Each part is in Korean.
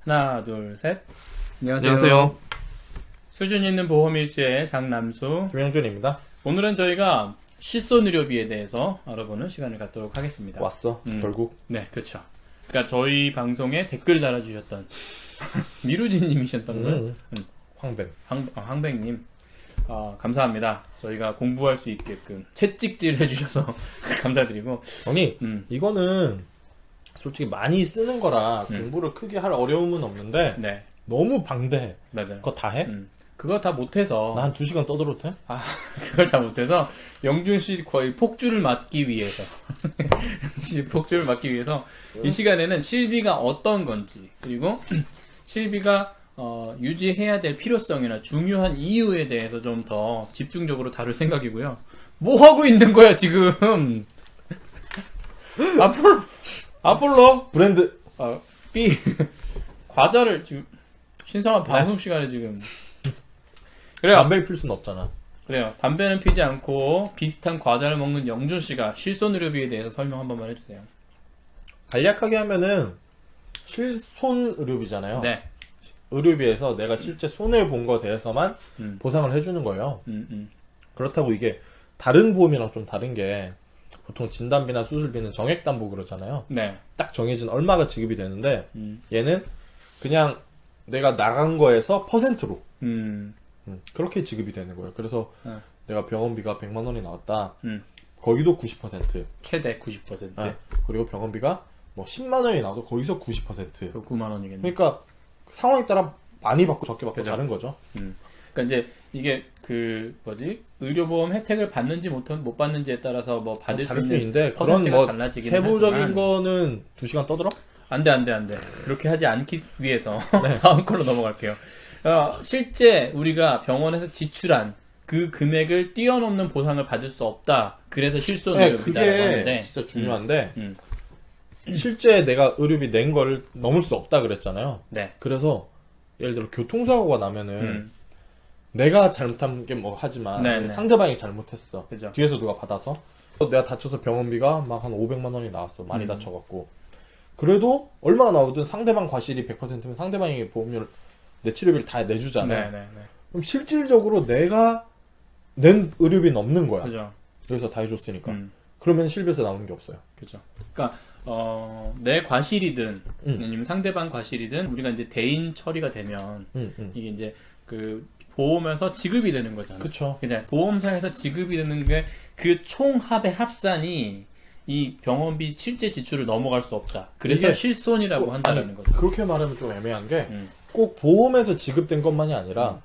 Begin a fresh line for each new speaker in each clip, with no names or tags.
하나, 둘, 셋.
안녕하세요.
수준 있는 보험일지의 장남수.
김영준입니다.
오늘은 저희가 실손 의료비에 대해서 알아보는 시간을 갖도록 하겠습니다.
왔어.
음.
결국.
네, 그렇죠. 그러니까 저희 방송에 댓글 달아주셨던 미루지님이셨던 걸
음. 황뱀.
황, 아, 황백님. 아, 감사합니다. 저희가 공부할 수 있게끔 채찍질 해주셔서 감사드리고,
아니
음,
이거는 솔직히 많이 쓰는 거라
음.
공부를 크게 할 어려움은 없는데
네,
너무 방대해.
맞아요.
그거 다 해?
음, 그거 다 못해서,
나 한 두 시간 떠들어도 돼?
그걸 다 못해서, 영준 씨 거의 폭주를 막기 위해서, 영준 씨 폭주를 막기 위해서, 이 시간에는 실비가 어떤 건지, 그리고 실비가 어, 유지해야 될 필요성이나 중요한 이유에 대해서 좀 더 집중적으로 다룰 생각이고요. 뭐 하고 있는 거야, 지금? 아폴로, 아폴로,
브랜드
아, B, 과자를 지금, 신성한
네.
방송 시간에 지금. 그래요.
담배 필 수는 없잖아.
그래요. 담배는 피지 않고 비슷한 과자를 먹는 영준 씨가 실손 의료비에 대해서 설명 한 번만 해주세요.
간략하게 하면은 실손 의료비잖아요.
네.
의료비에서 내가 실제 손해 본 거에 대해서만
음.
보상을 해주는 거예요.
음, 음.
그렇다고 이게 다른 보험이랑 좀 다른 게 보통 진단비나 수술비는 정액 담보 그러잖아요.
네.
딱 정해진 얼마가 지급이 되는데
음.
얘는 그냥 내가 나간 거에서 퍼센트로
음.
음, 그렇게 지급이 되는 거예요. 그래서
네.
내가 병원비가 100만 원이 나왔다.
음.
거기도 90%.
최대 90%.
네. 그리고 병원비가 뭐 10만 원이 나와도 거기서 90%.
그 9만 원이겠네.
그러니까 상황에 따라 많이 받고 적게 받고
그죠.
다른 거죠.
그러니까 이제 이게 그 뭐지 의료보험 혜택을 받는지 못, 못 받는지에 따라서 뭐 받을 수
다를 수
있는
있는데 그런
퍼센트가
뭐
달라지기는
세부적인
하지만
거는 2시간 떠들어?
안돼 안돼 안돼 그렇게 하지 않기 위해서
네.
다음 걸로 넘어갈게요. 어, 실제 우리가 병원에서 지출한 그 금액을 뛰어넘는 보상을 받을 수 없다. 그래서
네,
실손의료비다라고
그게
하는데
진짜 중요한데
음.
실제 내가 의료비 낸 걸 넘을 수 없다 그랬잖아요.
네.
그래서 예를 들어 교통사고가 나면은
음.
내가 잘못한 게 뭐 하지만
네, 네.
상대방이 잘못했어.
그죠.
뒤에서 누가 받아서 내가 다쳐서 병원비가 막 한 500만 원이 나왔어. 많이
음.
다쳐갖고 그래도 얼마나 나오든 상대방 과실이 100%면 상대방이 보험료 내 치료비를 다 내주잖아.
네, 네, 네.
그럼 실질적으로 내가 낸 의료비 넘는 거야.
그죠.
여기서 다 해줬으니까.
음.
그러면 실비에서 나오는 게 없어요.
그죠. 그러니까 어, 내 과실이든
음.
아니면 상대방 과실이든 우리가 이제 대인 처리가 되면
응, 응.
이게 이제 그 보험에서 지급이 되는 거잖아요.
그쵸.
그냥 보험사에서 지급이 되는 게 그 총합의 합산이 이 병원비 실제 지출을 넘어갈 수 없다. 그래서
이게
실손이라고
꼭-
한다라는
아니,
거죠.
그렇게 말하면 좀 애매한 게꼭
음.
보험에서 지급된 것만이 아니라
음.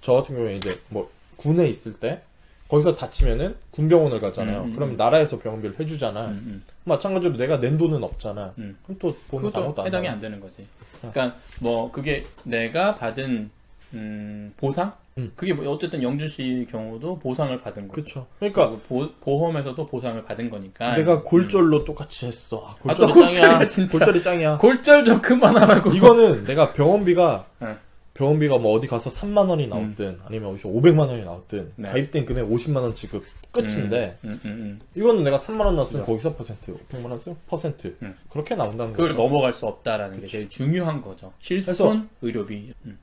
저 같은 경우에 이제 뭐 군에 있을 때 거기서 다치면은 군병원을 가잖아요.
음, 음,
그럼
음.
나라에서 병원비를 해주잖아.
음, 음.
마찬가지로 내가 낸 돈은 없잖아.
음.
그럼 또 보험
그것도
아무것도 안
해당이
나와.
안 되는 거지. 그러니까 뭐 그게 내가 받은 음, 보상?
음.
그게 뭐 어쨌든 영준 씨 경우도 보상을 받은 거죠.
그쵸. 그러니까
보, 보험에서도 보상을 받은 거니까.
내가 골절로 똑같이 했어. 아,
아, 또
골절이 짱이야.
골절이야, 진짜.
골절이 짱이야.
골절 좀 그만하라고.
이거는 내가 병원비가
네.
병원비가 뭐 어디 가서 3만 원이 나왔든 아니면 어디서 500만 원이 나왔든
네.
가입된 금액 50만 원 지급 끝인데
음, 음, 음.
이거는 내가 3만 원 나왔으면
그죠.
거기서 퍼센트, 500만 원 쓰면 퍼센트
음.
그렇게 나온다는
그걸
거죠.
넘어갈 수 없다라는 게. 제일 중요한 거죠. 실손 의료비. 음.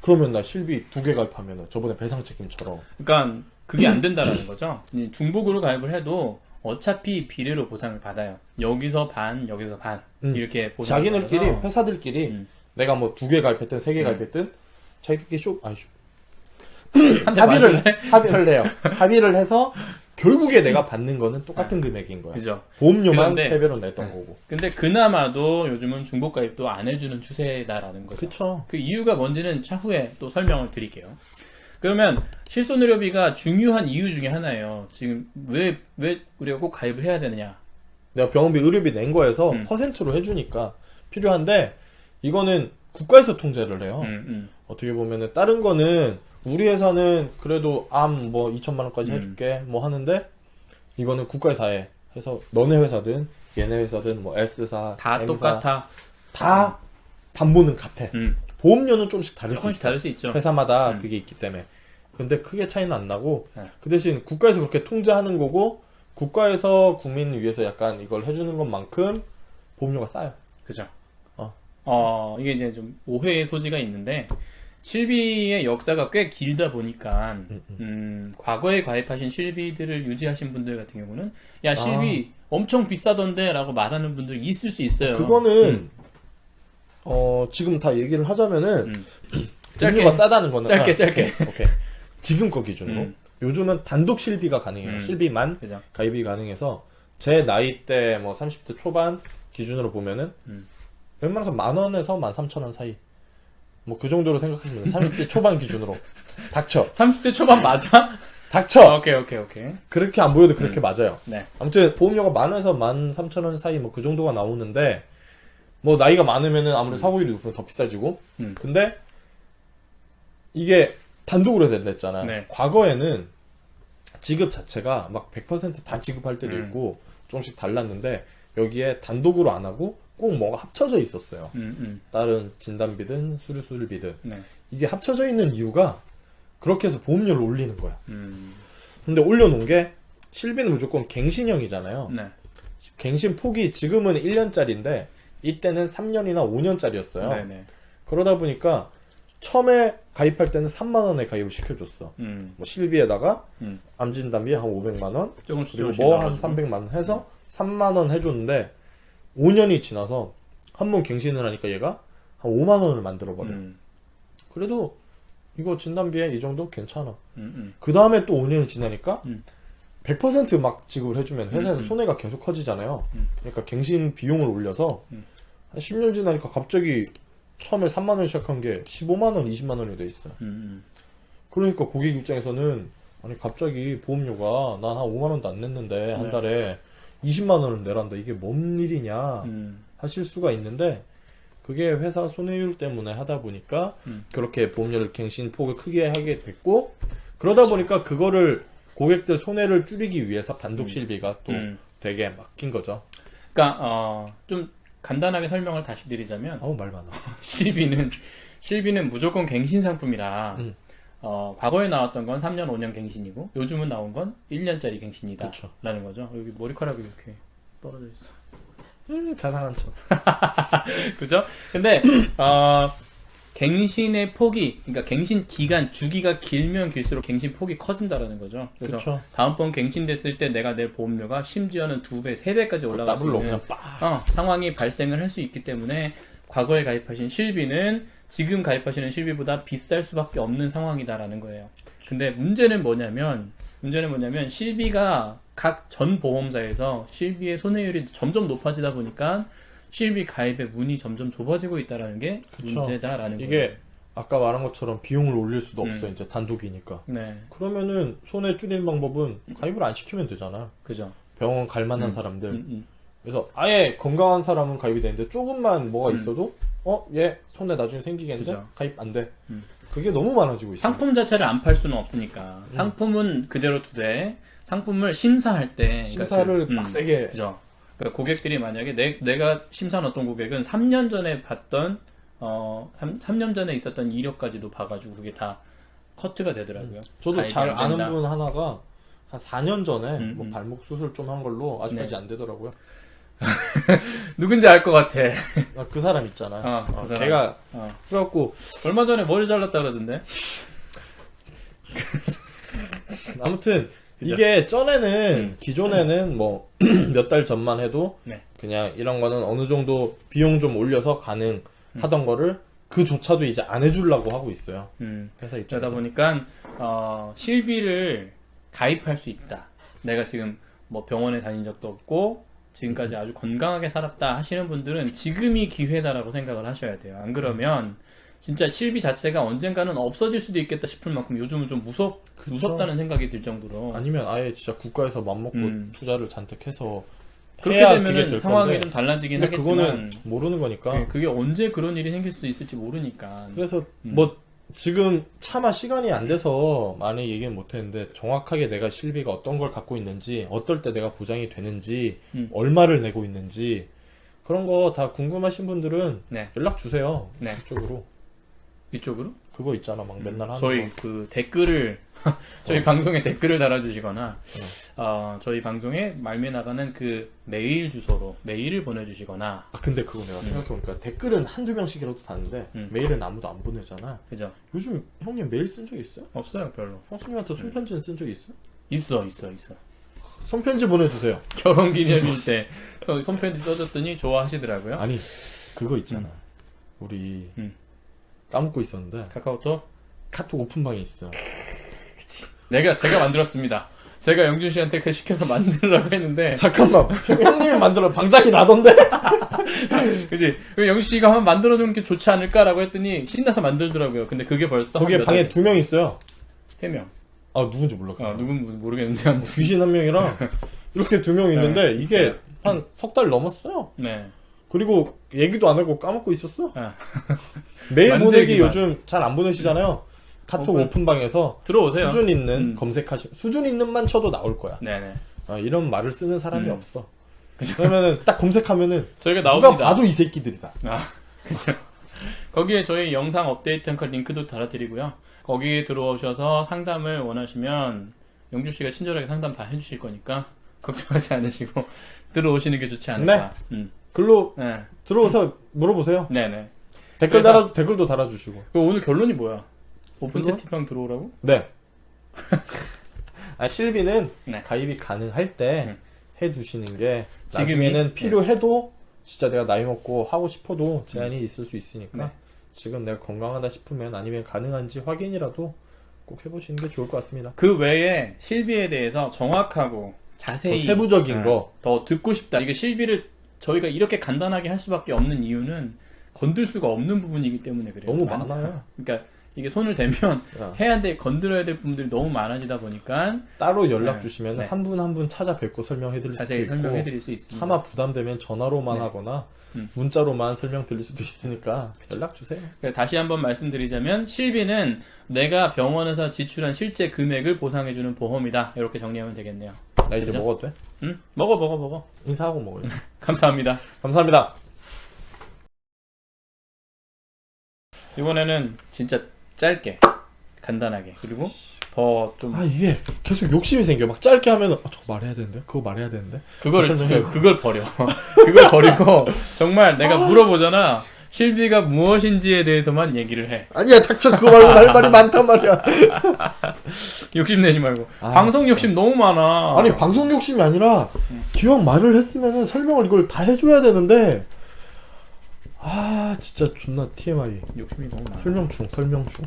그러면 나 실비 두 개 가입하면은 저번에 배상 책임처럼
그러니까 그게 안 된다라는 거죠. 이 중복으로 가입을 해도 어차피 비례로 보상을 받아요. 여기서 반, 여기서 반
음.
이렇게 보상을
자기들끼리 회사들끼리
음.
내가 뭐 두 개 가입했든 세 개
음.
가입했든 자기들끼리 쇼 아니 쇼 합의를
맞을래?
합의를 해요. 합의를 해서 결국에 내가 받는 거는 똑같은 금액인 거야.
그죠.
보험료만
그런데-
세 배로 냈던
네.
거고.
근데 그나마도 요즘은 중복 가입도 안 해주는 추세다라는 거죠.
그쵸.
그 이유가 뭔지는 차후에 또 설명을 드릴게요. 그러면 실손의료비가 중요한 이유 중에 하나예요. 지금 왜, 왜 우리가 꼭 가입을 해야 되느냐.
내가 병원비 의료비 낸 거에서
음.
퍼센트로 해주니까 필요한데 이거는 국가에서 통제를 해요.
음, 음.
어떻게 보면은 다른 거는 우리 회사는 그래도 암 뭐 2천만 원까지
음.
해줄게 뭐 하는데 이거는 국가에서 해. 해서 너네 회사든 얘네 회사든 뭐 S사
다
M사
똑같아.
다 담보는 같아.
음.
보험료는 조금씩 다를 수
조금씩
있어.
다를 수 있죠.
회사마다
음.
그게 있기 때문에. 근데 크게 차이는 안 나고
네.
그 대신 국가에서 그렇게 통제하는 거고 국가에서 국민을 위해서 약간 이걸 해주는 것만큼 보험료가 싸요.
그죠. 어, 이게 이제 좀 오해의 소지가 있는데, 실비의 역사가 꽤 길다 보니까,
음, 음.
음, 과거에 가입하신 실비들을 유지하신 분들 같은 경우는, 야, 실비 엄청 비싸던데? 라고 말하는 분들 있을 수 있어요.
그거는 어 지금 다 얘기를 하자면은
음.
짧게
짧게.
싸다는 거는
짧게,
아,
짧게.
오케이, 오케이. 지금 거 기준으로
음.
요즘은 단독 실비가 가능해요.
음.
실비만
그죠.
가입이 가능해서 제 나이 때 뭐 30대 초반 기준으로 보면은
음.
웬만해서 만 원에서 만 삼천 원 사이 뭐 그 정도로 생각하시면 돼요. 30대 초반 기준으로 닥쳐
30대 초반 맞아?
닥쳐
오케이, 오케이, 오케이.
그렇게 안 보여도 그렇게 맞아요.
네.
아무튼 보험료가 만 원에서 만 삼천 원 사이 뭐 그 정도가 나오는데 뭐 나이가 많으면은 아무래도 사고율이 높으면 더 비싸지고
음.
근데 이게 단독으로 된다 했잖아요.
네.
과거에는 지급 자체가 막 100%다 지급할 때도
음.
있고 조금씩 달랐는데 여기에 단독으로 안 하고 꼭 뭐가 합쳐져 있었어요.
음, 음.
다른 진단비든 수리수리비든
네.
이게 합쳐져 있는 이유가 그렇게 해서 보험료를 올리는 거야.
음.
근데 올려놓은 게 실비는 무조건 갱신형이잖아요.
네.
갱신 폭이 지금은 1년짜리인데 이때는 3년이나 5년짜리였어요.
네네.
그러다 보니까 처음에 가입할 때는 3만 원에 가입을 시켜줬어.
음.
뭐 실비에다가
음.
암진단비 한 500만 원
조금씩
그리고
조금씩
뭐 한
나가지고.
300만 원 해서 3만 원 해줬는데 5년이 지나서 한 번 갱신을 하니까 얘가 한 5만 원을 만들어 버려.
음.
그래도 이거 진단비에 이 정도 괜찮아.
음, 음.
그 다음에 또 5년이 지나니까
음.
100%막 지급을 해주면 회사에서
음, 음.
손해가 계속 커지잖아요.
음.
그러니까 갱신 비용을 올려서
음.
한 10년 지나니까 갑자기 처음에 3만 원 시작한 게 15만 원, 20만 원이 돼 있어 요.
음,
그러니까 고객 입장에서는 아니 갑자기 보험료가 난 한 5만 원도 안 냈는데 한
네.
달에 20만 원을 내란다. 이게 뭔 일이냐
음.
하실 수가 있는데 그게 회사 손해율 때문에 하다 보니까
음.
그렇게 보험료를 갱신 폭을 크게 하게 됐고 그러다 보니까 그거를 고객들 손해를 줄이기 위해서 단독 실비가 또
음.
되게 막힌 거죠.
그러니까 어, 좀 간단하게 설명을 다시 드리자면
아우 말 많아.
실비는 실비는 무조건 갱신 상품이라
음.
어, 과거에 나왔던 건 3년, 5년 갱신이고 요즘은 나온 건 1년짜리 갱신이다.
그쵸.
라는 거죠. 여기 머리카락이 이렇게 떨어져 있어.
음, 자상한 척.
그죠? 근데 어, 갱신의 폭이 그러니까 갱신 기간 주기가 길면 길수록 갱신 폭이 커진다라는 거죠. 그래서
그쵸.
다음번 갱신됐을 때 내가 낼 보험료가 심지어는 두 배, 세 배까지 올라갈 수
더블로
있는
그냥 빡.
어, 상황이 발생을 할 수 있기 때문에 과거에 가입하신 실비는 지금 가입하시는 실비보다 비쌀 수밖에 없는 상황이다라는 거예요. 근데 문제는 뭐냐면 문제는 뭐냐면 실비가 각 전 보험사에서 실비의 손해율이 점점 높아지다 보니까 실비 가입의 문이 점점 좁아지고 있다라는 게
그쵸.
문제다라는 거예요.
이게 아까 말한 것처럼 비용을 올릴 수도 없어
음.
이제 단독이니까.
네,
그러면은 손해 줄이는 방법은 가입을 안 시키면 되잖아.
그죠.
병원 갈 만한
음.
사람들.
음, 음.
그래서 아예 건강한 사람은 가입이 되는데 조금만 뭐가
음.
있어도 어 얘 손해 나중에 생기겠는데
그죠.
가입 안 돼.
음.
그게 너무 많아지고 있어.
상품 자체를 안 팔 수는 없으니까
음.
상품은 그대로 두되 상품을 심사할 때 그러니까
심사를
그- 음.
빡세게
그죠. 그러니까 고객들이 만약에 내, 내가 심사한 어떤 고객은 3년 전에 봤던 어 3, 년 전에 있었던 이력까지도 봐가지고 그게 다 커트가 되더라고요.
저도
가입이
잘
안
아는
된다.
분 하나가 한 4년 전에
음,
뭐
음.
발목 수술 좀 한 걸로 아직까지
네.
안 되더라고요.
누군지 알 것 같아.
아, 그 사람 있잖아.
어, 그
어,
사람.
걔가
어.
그래갖고
얼마 전에 머리 잘랐다 그러던데.
아무튼
그죠?
이게 전에는
음.
기존에는 뭐 몇 달 전만 해도
네.
그냥 이런 거는 어느 정도 비용 좀 올려서 가능하던 거를 그조차도 이제 안 해주려고 하고 있어요.
음.
회사
그러다
입장에서.
보니까 어, 실비를 가입할 수 있다. 내가 지금 뭐 병원에 다닌 적도 없고 지금까지 아주 건강하게 살았다 하시는 분들은 지금이 기회다라고 생각을 하셔야 돼요. 안 그러면 진짜 실비 자체가 언젠가는 없어질 수도 있겠다 싶을 만큼 요즘은 좀 무섭
그쵸.
무섭다는 생각이 들 정도로
아니면 아예 진짜 국가에서 맘먹고
음.
투자를 잔뜩 해서
그렇게 되면
될
상황이
건데.
좀 달라지긴 하겠지만
그거는 모르는 거니까.
네, 그게 언제 그런 일이 생길 수 있을지 모르니까
그래서
음.
뭐 지금 차마 시간이 안 돼서 많이 얘기는 못했는데 정확하게 내가 실비가 어떤 걸 갖고 있는지 어떨 때 내가 보장이 되는지
음.
얼마를 내고 있는지 그런 거 다 궁금하신 분들은
네
연락 주세요
네.
이쪽으로
이쪽으로
그거 있잖아 막 맨날 하는
저희
거.
그 댓글을 저희
어.
방송에 댓글을 달아주시거나 어, 저희 방송에 말미 나가는 그 메일 주소로 메일을 보내주시거나
아 근데 그거 내가 생각해보니까 댓글은 한두 명씩이라도 다는데
음.
메일은 아무도 안 보내잖아
그죠?
요즘 형님 메일 쓴 적 있어요?
없어요 별로.
형수님한테 손편지는 쓴 적 있어요?
있어 있어 있어.
손편지 보내주세요
결혼 기념일 때 손- 손편지 써줬더니 좋아하시더라고요.
아니 그거 있잖아 우리
음.
까먹고 있었는데
카카오톡
카톡 오픈방에 있어
내가 제가 만들었습니다. 제가 영준 씨한테 그 시켜서 만들라고 했는데
잠깐만 형, 형님이 만들어 방장이 나던데
그지? 그 영준 씨가 한번 만들어 주는 게 좋지 않을까라고 했더니 신나서 만들더라고요. 근데 그게 벌써
거기에
한
방에
몇
두 명 있어요
세 명.
아 누군지 몰라
어, 누군 모르겠는데 아무튼.
귀신 한 명이랑 이렇게 두 명 있는데
네,
이게
있어요.
한석 달 넘었어요
네.
그리고 얘기도 안 하고 까먹고 있었어
아,
메일 보내기
만들기만.
요즘 잘 안 보내시잖아요 카톡
오픈.
오픈방에서
들어오세요.
수준 있는
음.
검색하시 수준 있는만 쳐도 나올 거야
네네.
아, 이런 말을 쓰는 사람이
음.
없어 그러면은 딱 검색하면은
저희가
누가
나옵니다.
봐도 이 새끼들이다
아, 그죠. 거기에 저희 영상 업데이트한 그 링크도 달아드리고요. 거기에 들어오셔서 상담을 원하시면 영주 씨가 친절하게 상담 다 해주실 거니까 걱정하지 않으시고 들어오시는 게 좋지 않을까. 음.
글로
네.
들어오서 물어보세요
네네.
댓글
그래서-
달아 댓글도 달아주시고
그 오늘 결론이 뭐야? 오픈
결론?
채팅방 들어오라고?
네 아, 실비는
네.
가입이 가능할 때
음.
해두시는 게
지금이?
나중에는 필요해도 진짜 내가 나이 먹고 하고 싶어도 제한이 있을 수 있으니까
네.
지금 내가 건강하다 싶으면 아니면 가능한지 확인이라도 꼭 해보시는 게 좋을 것 같습니다.
그 외에 실비에 대해서 정확하고 자세히
더 세부적인
네,
거.
더 듣고 싶다. 이게 실비를 저희가 이렇게 간단하게 할 수밖에 없는 이유는 건들 수가 없는 부분이기 때문에 그래요.
너무
많다.
많아요.
그러니까 이게 손을 대면
야,
해야 돼 건드려야 될 부분들이 너무 많아지다 보니까
따로 연락
네.
주시면
네.
한분 한 분 찾아뵙고 설명해드릴 수도
자세히
있고
설명해드릴 수 있습니다.
차마 부담되면 전화로만
네.
하거나
음.
문자로만 설명드릴 수도 있으니까 연락 주세요.
그래서 다시 한번 말씀드리자면 실비는 내가 병원에서 지출한 실제 금액을 보상해주는 보험이다. 이렇게 정리하면 되겠네요.
나 이제
그죠?
먹어도 돼?
응? 먹어 먹어 먹어.
인사하고 먹어요.
감사합니다.
감사합니다.
이번에는 진짜 짧게 간단하게 그리고 더 좀
아 이게 계속 욕심이 생겨. 막 짧게 하면은 아, 저거 말해야 되는데, 그거 말해야 되는데.
그걸. 그, 그걸 버려. 그걸 버리고 정말 내가 물어보잖아. 실비가 무엇인지에 대해서만 얘기를 해.
아니야 닥쳐 그거 말고 할 말이 많단 말이야.
욕심 내지 말고.
아,
방송 욕심 너무 많아.
아니 방송 욕심이 아니라 기왕 말을 했으면은 설명을 이걸 다 해줘야 되는데 아 진짜 존나 TMI
욕심이 너무 많아.
설명 중 설명 중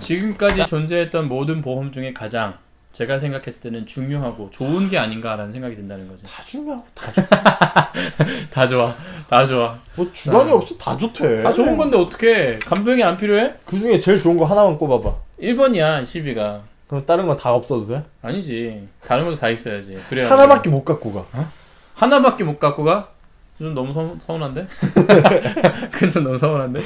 지금까지 존재했던 모든 보험 중에 가장 제가 생각했을 때는 중요하고 좋은 게 아닌가라는 생각이 든다는 거죠.
다 중요하고 다 좋.
다 좋아. 다 좋아.
뭐 주관이 없어 다 좋대.
다 좋은 건데 어떻게 감동이 안 필요해?
그 중에 제일 좋은 거 하나만 꼽아봐.
1번이야, 실비가.
그럼 다른 건 다 없어도 돼?
아니지. 다른 것도 다 있어야지. 그래야
하나밖에 못 갖고 가.
하나밖에 못 갖고 가? 좀 너무 서, 서운한데? 그건 좀 너무 서운한데?